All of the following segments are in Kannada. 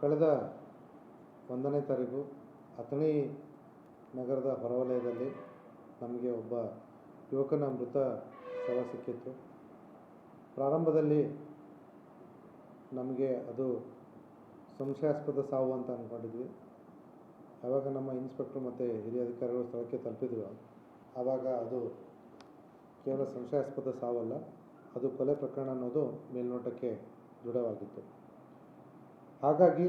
ಕಳೆದ ಒಂದನೇ ತಾರೀಕು ಅಥಣಿ ನಗರದ ಹೊರವಲಯದಲ್ಲಿ ನಮಗೆ ಒಬ್ಬ ಯುವಕನ ಮೃತ ಶವ ಸಿಕ್ಕಿತ್ತು. ಪ್ರಾರಂಭದಲ್ಲಿ ನಮಗೆ ಅದು ಸಂಶಯಾಸ್ಪದ ಸಾವು ಅಂತ ಅಂದ್ಕೊಂಡಿದ್ವಿ ಯಾವಾಗ ನಮ್ಮ ಇನ್ಸ್ಪೆಕ್ಟ್ರು ಮತ್ತು ಹಿರಿಯ ಅಧಿಕಾರಿಗಳು ಸ್ಥಳಕ್ಕೆ ತಲುಪಿದ್ರು ಆವಾಗ ಅದು ಕೇವಲ ಸಂಶಯಾಸ್ಪದ ಸಾವಲ್ಲ, ಅದು ಕೊಲೆ ಪ್ರಕರಣ ಅನ್ನೋದು ಮೇಲ್ನೋಟಕ್ಕೆ ದೃಢವಾಗಿತ್ತು. ಹಾಗಾಗಿ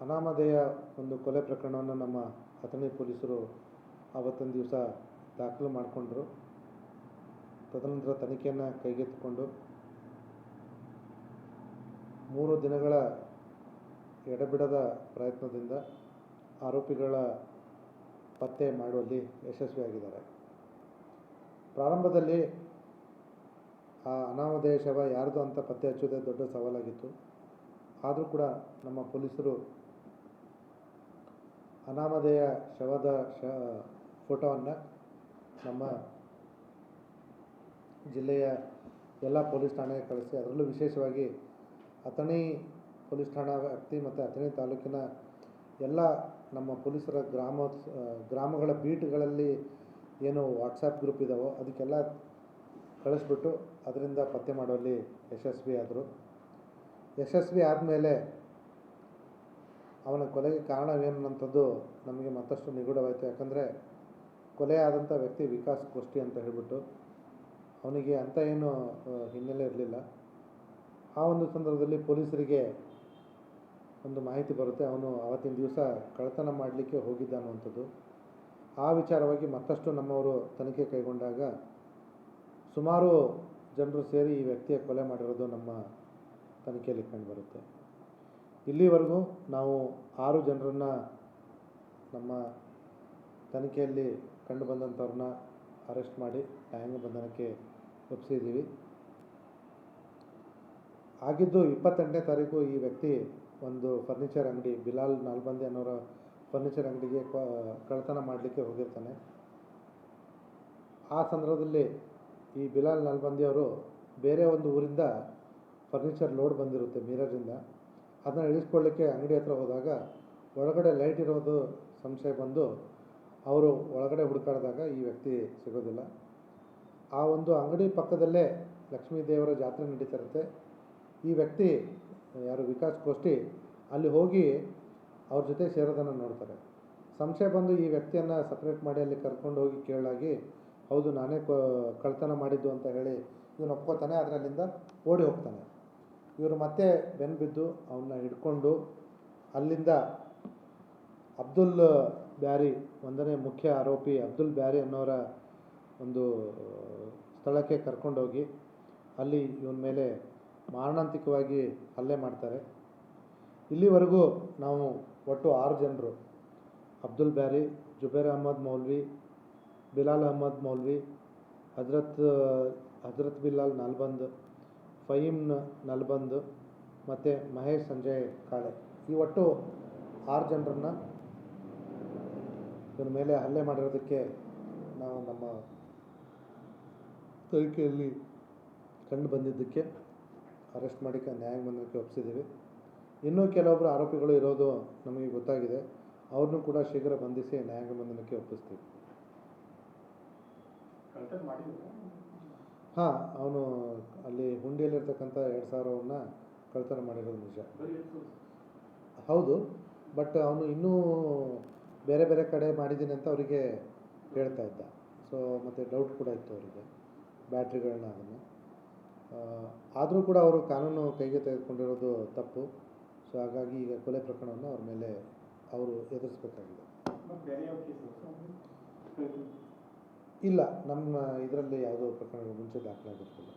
ಅನಾಮಧೇಯ ಒಂದು ಕೊಲೆ ಪ್ರಕರಣವನ್ನು ನಮ್ಮ ಅಥಣಿ ಪೊಲೀಸರು ಆವತ್ತೊಂದು ದಿವಸ ದಾಖಲು ಮಾಡಿಕೊಂಡ್ರು. ತದನಂತರ ತನಿಖೆಯನ್ನು ಕೈಗೆತ್ತಿಕೊಂಡು ಮೂರು ದಿನಗಳ ಎಡಬಿಡದ ಪ್ರಯತ್ನದಿಂದ ಆರೋಪಿಗಳ ಪತ್ತೆ ಮಾಡುವಲ್ಲಿ ಯಶಸ್ವಿಯಾಗಿದ್ದಾರೆ. ಪ್ರಾರಂಭದಲ್ಲಿ ಆ ಅನಾಮಧೇಯ ಶವ ಯಾರ್ದು ಅಂತ ಪತ್ತೆ ಹಚ್ಚೋದೇ ದೊಡ್ಡ ಸವಾಲಾಗಿತ್ತು. ಆದರೂ ಕೂಡ ನಮ್ಮ ಪೊಲೀಸರು ಅನಾಮಧೇಯ ಶವದ ಶ, ಫೋಟೋವನ್ನು ನಮ್ಮ ಜಿಲ್ಲೆಯ ಎಲ್ಲ ಪೊಲೀಸ್ ಠಾಣೆಗೆ ಕಳಿಸಿ, ಅದರಲ್ಲೂ ವಿಶೇಷವಾಗಿ ಅಥಣಿ ಪೊಲೀಸ್ ಠಾಣಾ ವ್ಯಾಪ್ತಿ ಮತ್ತು ಅಥಣಿ ತಾಲೂಕಿನ ಎಲ್ಲ ನಮ್ಮ ಪೊಲೀಸರ ಗ್ರಾಮ, ಗ್ರಾಮಗಳ ಬೀಟ್ಗಳಲ್ಲಿ ಏನು ವಾಟ್ಸಪ್ ಗ್ರೂಪ್ ಇದಾವೋ ಅದಕ್ಕೆಲ್ಲ ಕಳಿಸ್ಬಿಟ್ಟು ಅದರಿಂದ ಪತ್ತೆ ಮಾಡುವಲ್ಲಿ ಯಶಸ್ವಿ ಆದರು ಯಶಸ್ವಿ ಆದಮೇಲೆ ಅವನ ಕೊಲೆಗೆ ಕಾರಣವೇನಂಥದ್ದು ನಮಗೆ ಮತ್ತಷ್ಟು ನಿಗೂಢವಾಯಿತು. ಯಾಕಂದರೆ ಕೊಲೆ ಆದಂಥ ವ್ಯಕ್ತಿ ವಿಕಾಸ್ ಗೋಷ್ಠಿ ಅಂತ ಹೇಳಿಬಿಟ್ಟು ಅವನಿಗೆ ಅಂಥ ಏನು ಹಿನ್ನೆಲೆ ಇರಲಿಲ್ಲ. ಆ ಒಂದು ಸಂದರ್ಭದಲ್ಲಿ ಪೊಲೀಸರಿಗೆ ಒಂದು ಮಾಹಿತಿ ಬರುತ್ತೆ. ಅವನು ಆವತ್ತಿನ ದಿವಸ ಕಳ್ಳತನ ಮಾಡಲಿಕ್ಕೆ ಹೋಗಿದ್ದ ಅನ್ನುವಂಥದ್ದು. ಆ ವಿಚಾರವಾಗಿ ಮತ್ತಷ್ಟು ನಮ್ಮವರು ತನಿಖೆ ಕೈಗೊಂಡಾಗ ಸುಮಾರು ಜನರು ಸೇರಿ ಈ ವ್ಯಕ್ತಿಯ ಕೊಲೆ ಮಾಡಿರೋದು ನಮ್ಮ ತನಿಖೆಯಲ್ಲಿ ಕಂಡುಬರುತ್ತೆ. ಇಲ್ಲಿವರೆಗೂ ನಾವು ಆರು ಜನರನ್ನು ನಮ್ಮ ತನಿಖೆಯಲ್ಲಿ ಕಂಡು ಬಂದಂಥವ್ರನ್ನ ಅರೆಸ್ಟ್ ಮಾಡಿ ನ್ಯಾಯಾಂಗ ಬಂಧನಕ್ಕೆ ಒಪ್ಪಿಸಿದ್ದೀವಿ ಆಗಿದ್ದು ಇಪ್ಪತ್ತೆಂಟನೇ ತಾರೀಕು ಈ ವ್ಯಕ್ತಿ ಒಂದು ಫರ್ನಿಚರ್ ಅಂಗಡಿ, ಬಿಲಾಲ್ ನಾಲ್ಬಂದಿ ಅನ್ನೋರ ಫರ್ನಿಚರ್ ಅಂಗಡಿಗೆ ಕಳ್ಳತನ ಮಾಡಲಿಕ್ಕೆ ಹೋಗಿರ್ತಾನೆ. ಆ ಸಂದರ್ಭದಲ್ಲಿ ಈ ಬಿಲಾಲ್ ನಾಲ್ಬಂದಿ ಅವರು ಬೇರೆ ಒಂದು ಊರಿಂದ ಫರ್ನಿಚರ್ ಲೋಡ್ ಬಂದಿರುತ್ತೆ ಮಿರರಿಂದ ಅದನ್ನು ಇಳಿಸ್ಕೊಳ್ಳಿಕ್ಕೆ ಅಂಗಡಿ ಹತ್ರ ಹೋದಾಗ ಒಳಗಡೆ ಲೈಟ್ ಇರೋದು ಸಂಶಯ ಬಂದು ಅವರು ಒಳಗಡೆ ಹುಡುಕಾಡಿದಾಗ ಈ ವ್ಯಕ್ತಿ ಸಿಗೋದಿಲ್ಲ. ಆ ಒಂದು ಅಂಗಡಿ ಪಕ್ಕದಲ್ಲೇ ಲಕ್ಷ್ಮೀ ದೇವರ ಜಾತ್ರೆ ನಡೀತಾ ಇರುತ್ತೆ. ಈ ವ್ಯಕ್ತಿ, ಯಾರು ವಿಕಾಸ್ ಕೋಷ್ಟಿ ಅಲ್ಲಿ ಹೋಗಿ ಅವ್ರ ಜೊತೆ ಸೇರೋದನ್ನು ನೋಡ್ತಾರೆ. ಸಂಶಯ ಬಂದು ಈ ವ್ಯಕ್ತಿಯನ್ನು ಸಪ್ರೇಟ್ ಮಾಡಿ ಅಲ್ಲಿ ಕರ್ಕೊಂಡು ಹೋಗಿ ಕೇಳಾಗಿ, ಹೌದು, ನಾನೇ ಕಳ್ತನ ಮಾಡಿದ್ದು ಅಂತ ಹೇಳಿ, ಇವನು ಒಪ್ಕೋತಾನೆ ಆದರೆ ಓಡಿ ಹೋಗ್ತಾನೆ. ಇವರು ಮತ್ತೆ ಬೆನ್ಬಿದ್ದು ಅವನ್ನ ಹಿಡ್ಕೊಂಡು ಅಲ್ಲಿಂದ ಅಬ್ದುಲ್ ಬ್ಯಾರಿ, ಒಂದನೇ ಮುಖ್ಯ ಆರೋಪಿ ಅಬ್ದುಲ್ ಬ್ಯಾರಿ ಅನ್ನೋರ ಒಂದು, ಸ್ಥಳಕ್ಕೆ ಕರ್ಕೊಂಡೋಗಿ ಅಲ್ಲಿ ಇವನ ಮೇಲೆ ಮಾರಣಾಂತಿಕವಾಗಿ ಹಲ್ಲೆ ಮಾಡ್ತಾರೆ. ಇಲ್ಲಿವರೆಗೂ ನಾವು ಒಟ್ಟು ಆರು ಜನರು. ಅಬ್ದುಲ್ ಬ್ಯಾರಿ, ಜುಬೇರ್ ಅಹಮದ್ ಮೌಲ್ವಿ, ಬಿಲಾಲ್ ಅಹಮದ್ ಮೌಲ್ವಿ, ಹಜರತ್ ಹಜರತ್ ಬಿಲಾಲ್ ನಲ್ಬಂದ್ ಫಹೀಮ್ ನಲ್ಬಂದ್ ಮತ್ತು ಮಹೇಶ್ ಸಂಜಯ್ ಕಾಳೆ. ಈ ಒಟ್ಟು ಆರು ಜನರನ್ನು ಇದರ ಮೇಲೆ ಹಲ್ಲೆ ಮಾಡಿರೋದಕ್ಕೆ ನಾವು ನಮ್ಮ ತನಿಖೆಯಲ್ಲಿ ಕಂಡು ಬಂದಿದ್ದಕ್ಕೆ ಅರೆಸ್ಟ್ ಮಾಡಿ ಕ- ನ್ಯಾಯಾಂಗ ಬಂಧನಕ್ಕೆ ಒಪ್ಪಿಸಿದ್ದೀವಿ. ಇನ್ನೂ ಕೆಲವೊಬ್ಬರು ಆರೋಪಿಗಳು ಇರೋದು ನಮಗೆ ಗೊತ್ತಾಗಿದೆ. ಅವ್ರನ್ನೂ ಕೂಡ ಶೀಘ್ರ ಬಂಧಿಸಿ ನ್ಯಾಯಾಂಗ ಬಂಧನಕ್ಕೆ ಒಪ್ಪಿಸ್ತೀವಿ ಹಾಂ ಅವನು ಅಲ್ಲಿ ಹುಂಡಿಯಲ್ಲಿರ್ತಕ್ಕಂಥ ಎರಡು ಸಾವಿರವನ್ನ ಕಳ್ತನ ಮಾಡಿರೋದು ನಿಜ. ಹೌದು ಬಟ್ ಅವನು ಇನ್ನೂ ಬೇರೆ ಬೇರೆ ಕಡೆ ಮಾಡಿದ್ದೀನಿ ಅಂತ ಅವರಿಗೆ ಹೇಳ್ತಾ ಇದ್ದ. ಸೊ ಮತ್ತು ಡೌಟ್ ಕೂಡ ಇತ್ತು ಅವರಿಗೆ ಬ್ಯಾಟ್ರಿಗಳನ್ನ ಅದನ್ನು. ಆದರೂ ಕೂಡ ಅವರು ಕಾನೂನು ಕೈಗೆ ತೆಗೆದುಕೊಂಡಿರೋದು ತಪ್ಪು. ಸೊ ಹಾಗಾಗಿ ಈಗ ಕೊಲೆ ಪ್ರಕರಣವನ್ನು ಅವ್ರ ಮೇಲೆ ಅವರು ಎದುರಿಸಬೇಕಾಗಿದೆ ಮತ್ತೆ ಬೇರೆ ಯಾವ ಕೇಸು ಇಲ್ಲ ನಮ್ಮ ಇದರಲ್ಲಿ ಯಾವುದೋ ಪ್ರಕರಣಗಳು ಮುಂಚೆ ದಾಖಲಾಗಿರ್ತಿಲ್ಲ